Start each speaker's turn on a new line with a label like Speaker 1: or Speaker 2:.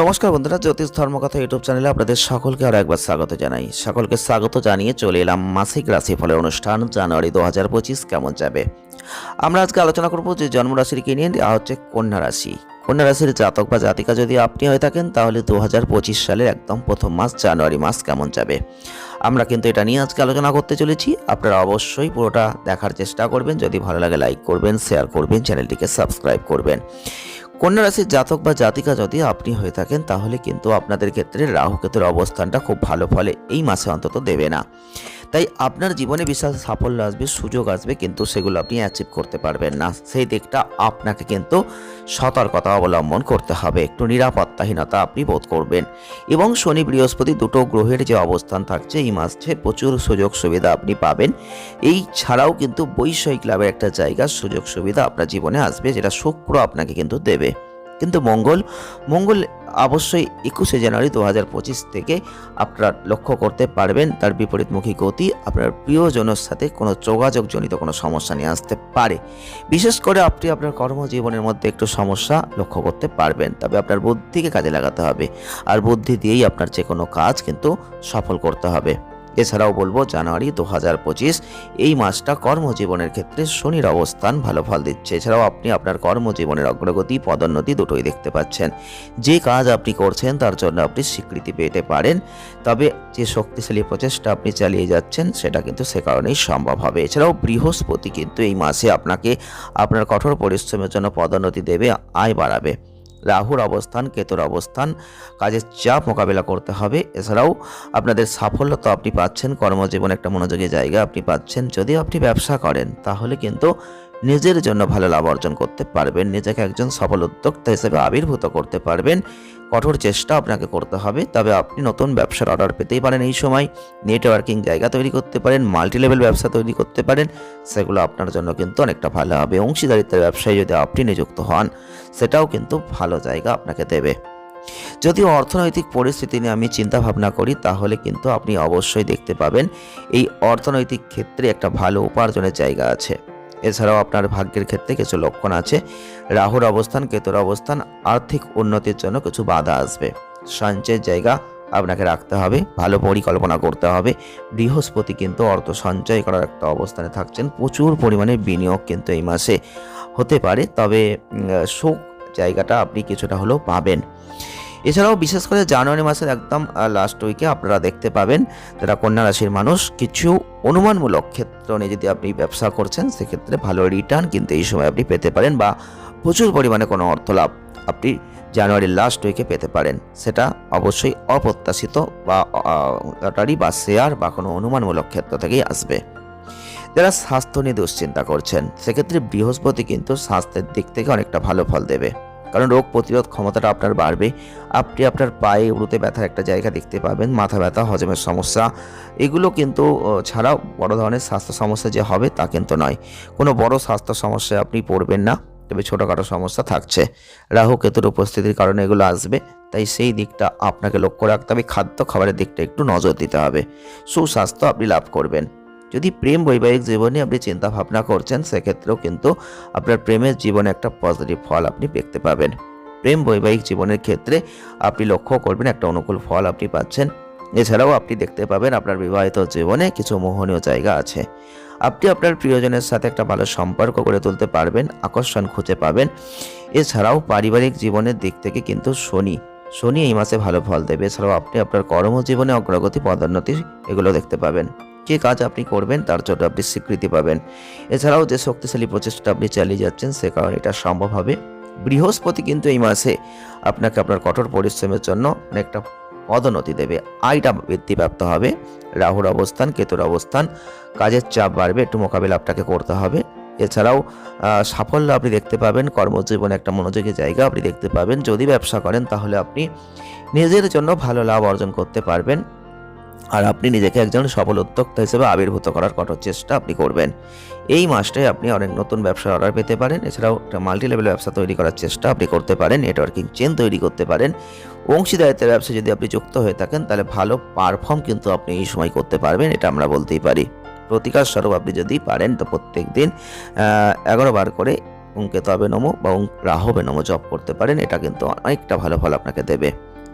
Speaker 1: নমস্কার বন্ধুরা, জ্যোতিষ ধর্মকথা ইউটিউব চ্যানেলে আপনাদের সকলকে আরও একবার স্বাগত জানাই। সকলকে স্বাগত জানিয়ে চলে এলাম মাসিক রাশিফলের অনুষ্ঠান, জানুয়ারি দু হাজার পঁচিশ কেমন যাবে? আমরা আজকে আলোচনা করব যে জন্মরাশিকে নিয়ে, দেওয়া হচ্ছে কন্যা রাশি। কন্যা রাশির জাতক বা জাতিকা যদি আপনি হয়ে থাকেন, তাহলে দু হাজার পঁচিশ সালের একদম প্রথম মাস, জানুয়ারি মাস কেমন যাবে? আমরা কিন্তু এটা নিয়ে আজকে আলোচনা করতে চলেছি। আপনারা অবশ্যই পুরোটা দেখার চেষ্টা করবেন। যদি ভালো লাগে, লাইক করবেন, শেয়ার করবেন, চ্যানেলটিকে সাবস্ক্রাইব করবেন। কন্যা রাশির জাতক বা জাতিকা যদি আপনি হয়ে থাকেন, তাহলে কিন্তু আপনাদের ক্ষেত্রে রাহুকেতুর অবস্থানটা খুব ভালো ফলে এই মাসে অন্তত দেবে না। তাই আপনার জীবনে বিশাল সাফল্য আসবে, সুযোগ আসবে, কিন্তু সেগুলো আপনি অ্যাচিভ করতে পারবেন না। সেই দিকটা আপনাকে কিন্তু সতর্কতা অবলম্বন করতে হবে, একটু নিরাপত্তাহীনতা আপনি বোধ করবেন। এবং শনি বৃহস্পতি দুটো গ্রহের যে অবস্থান থাকছে, এই মাসে প্রচুর সুযোগ সুবিধা আপনি পাবেন। এই ছাড়াও কিন্তু বৈষয়িক লাভের একটা জায়গা সুযোগ সুবিধা আপনার জীবনে আসবে, যেটা শুক্র আপনাকে কিন্তু দেবে। কিন্তু মঙ্গল মঙ্গল অবশ্যই একুশে জানুয়ারি দু হাজার পঁচিশ থেকে আপনারা লক্ষ্য করতে পারবেন তার বিপরীতমুখী গতি আপনার প্রিয়জনের সাথে কোনো যোগাযোগজনিত কোনো সমস্যা নিয়ে আসতে পারে। বিশেষ করে আপনি আপনার কর্মজীবনের মধ্যে একটু সমস্যা লক্ষ্য করতে পারবেন, তবে আপনার বুদ্ধিকে কাজে লাগাতে হবে। আর বুদ্ধি দিয়েই আপনার যে কোনো কাজ কিন্তু সফল করতে হবে। এছাড়াও বলব জানুয়ারি দু হাজার পঁচিশ, এই মাসটা কর্মজীবনের ক্ষেত্রে শনির অবস্থান ভালো ফল দিচ্ছে। এছাড়াও আপনি আপনার কর্মজীবনের অগ্রগতি, পদোন্নতি দুটোই দেখতে পাচ্ছেন। যে কাজ আপনি করছেন, তার জন্য আপনি স্বীকৃতি পেতে পারেন। তবে যে শক্তিশালী প্রচেষ্টা আপনি চালিয়ে যাচ্ছেন, সেটা কিন্তু সে কারণেই সম্ভব হবে। এছাড়াও বৃহস্পতি কিন্তু এই মাসে আপনাকে আপনার কঠোর পরিশ্রমের জন্য পদোন্নতি দেবে, আয় বাড়াবে। রাহুর অবস্থান, কেতুর অবস্থান, কাজের চাপ মোকাবেলা করতে হবে। এছাড়াও আপনাদের সাফল্য তো আপনি পাচ্ছেন, কর্মজীবনে একটা মনোযোগী জায়গা আপনি পাচ্ছেন। যদি আপনি ব্যবসা করেন, তাহলে কিন্তু নিজের জন্য ভালো লাভ অর্জন করতে পারবেন। নিজেকে একজন সফল উদ্যোক্তা হিসেবে আবির্ভূত করতে পারবেন। কঠোর চেষ্টা আপনাকে করতে হবে। তবে আপনি নতুন ব্যবসার অর্ডার পেতেই পারেন এই সময়। নেটওয়ার্কিং জায়গা তৈরি করতে পারেন মাল্টি লেভেল ব্যবসা তৈরি করতে পারেন। সেগুলো আপনার জন্য কিন্তু অনেকটা ভালো হবে। অংশীদারিত্বের ব্যবসায় যদি আপনি নিযুক্ত হন, সেটাও কিন্তু ভালো জায়গা আপনাকে দেবে। যদিও অর্থনৈতিক পরিস্থিতি নিয়ে আমি চিন্তা ভাবনা করি, তাহলে কিন্তু আপনি অবশ্যই দেখতে পাবেন, এই অর্থনৈতিক ক্ষেত্রে একটা ভালো উপার্জনের জায়গা আছে। এছাড়াও আপনার ভাগ্যের ক্ষেত্রে কিছু লক্ষণ আছে। রাহুর অবস্থান, কেতুর অবস্থান, আর্থিক উন্নতির জন্য কিছু বাধা আসবে। সঞ্চয়ের জায়গা আপনাকে রাখতে হবে, ভালো পরিকল্পনা করতে হবে। বৃহস্পতি কিন্তু অর্থ সঞ্চয় করার একটা অবস্থানে থাকছেন, প্রচুর পরিমাণে বিনিয়োগ কিন্তু এই মাসে হতে পারে। তবে সুখ জায়গাটা আপনি কিছুটা হলেও পাবেন। এছাড়াও বিশেষ করে জানুয়ারি মাসের একদম লাস্ট উইকে আপনারা দেখতে পাবেন যারা কন্যা রাশির মানুষ, কিছু অনুমানমূলক ক্ষেত্র নিয়ে যদি আপনি ব্যবসা করছেন, সেক্ষেত্রে ভালো রিটার্ন কিন্তু এই সময় আপনি পেতে পারেন বা প্রচুর পরিমাণে কোনো অর্থ লাভ আপনি জানুয়ারির লাস্ট উইকে পেতে পারেন। সেটা অবশ্যই অপ্রত্যাশিত বা লটারি বা শেয়ার বা কোনো অনুমানমূলক ক্ষেত্র থেকেই আসবে। যারা স্বাস্থ্য নিয়ে দুশ্চিন্তা করছেন, সেক্ষেত্রে বৃহস্পতি কিন্তু স্বাস্থ্যের দিক থেকে অনেকটা ভালো ফল দেবে। কারণ রোগ প্রতিরোধ ক্ষমতাটা আপনার বাড়বে। আপনি আপনার পায়ে উড়ুতে ব্যথার একটা জায়গা দেখতে পাবেন, মাথা ব্যথা, হজমের সমস্যা। এগুলো কিন্তু ছাড়াও বড় ধরনের স্বাস্থ্য সমস্যা যে হবে তা কিন্তু নয়। কোনো বড় স্বাস্থ্য সমস্যায় আপনি পড়বেন না, তবে ছোটোখাটো সমস্যা থাকছে। রাহু কেতুর উপস্থিতির কারণে এগুলো আসবে, তাই সেই দিকটা আপনাকে লক্ষ্য রাখতে হবে। খাদ্য খাবারের দিকটা একটু নজর দিতে হবে। সুস্বাস্থ্য আপনি লাভ করবেন। যদি প্রেম বৈবাহিক জীবনে আপনি চিন্তা ভাবনা করছেন, সেক্ষেত্রেও কিন্তু আপনার প্রেমের জীবনে একটা পজিটিভ ফল আপনি দেখতে পাবেন। প্রেম বৈবাহিক জীবনের ক্ষেত্রে আপনি লক্ষ্য করবেন একটা অনুকূল ফল আপনি পাচ্ছেন। এছাড়াও আপনি দেখতে পাবেন আপনার বিবাহিত জীবনে কিছু মোহনীয় জায়গা আছে। আপনি আপনার প্রিয়জনের সাথে একটা ভালো সম্পর্ক করে তুলতে পারবেন, আকর্ষণ খুঁজে পাবেন। এছাড়াও পারিবারিক জীবনের দিক থেকে কিন্তু শনি শনি এই মাসে ভালো ফল দেবে। এছাড়াও আপনি আপনার কর্মজীবনে অগ্রগতি, পদোন্নতি এগুলো দেখতে পাবেন। যে কাজ আপনি করবেন, তার জন্য আপনি স্বীকৃতি পাবেন। এছাড়াও যে শক্তিশালী প্রচেষ্টা আপনি চালিয়ে যাচ্ছেন, সে কারণে এটা সম্ভব হবে। বৃহস্পতি কিন্তু এই মাসে আপনাকে আপনার কঠোর পরিশ্রমের জন্য অনেকটা পদোন্নতি দেবে। আয়টা বৃদ্ধিপ্রাপ্ত হবে। রাহুর অবস্থান, কেতুর অবস্থান, কাজের চাপ বাড়বে, একটু মোকাবিলা আপনাকে করতে হবে। এছাড়াও সাফল্য আপনি দেখতে পাবেন, কর্মজীবনে একটা মনোযোগী জায়গা আপনি দেখতে পাবেন। যদি ব্যবসা করেন, তাহলে আপনি নিজের জন্য ভালো লাভ অর্জন করতে পারবেন। আর আপনি নিজেকে একজন সফল উদ্যোক্তা হিসেবে আবির্ভূত করার কঠোর চেষ্টা আপনি করবেন। এই মাসটায় আপনি অনেক নতুন ব্যবসার অর্ডার পেতে পারেন। এছাড়াও একটা মাল্টি লেভেল ব্যবসা তৈরি করার চেষ্টা আপনি করতে পারেন নেটওয়ার্কিং চেন তৈরি করতে পারেন। অংশীদারিত্বের ব্যবসা যদি আপনি যুক্ত হয়ে থাকেন, তাহলে ভালো পারফর্ম কিন্তু আপনি এই সময় করতে পারবেন, এটা আমরা বলতেই পারি। প্রতিকার স্বরূপ আপনি যদি পারেন, তো প্রত্যেক দিন এগারো বার করে ওংকে তবে নমো বা রাহবে নমো জপ করতে পারেন, এটা কিন্তু অনেকটা ভালো ফল আপনাকে দেবে।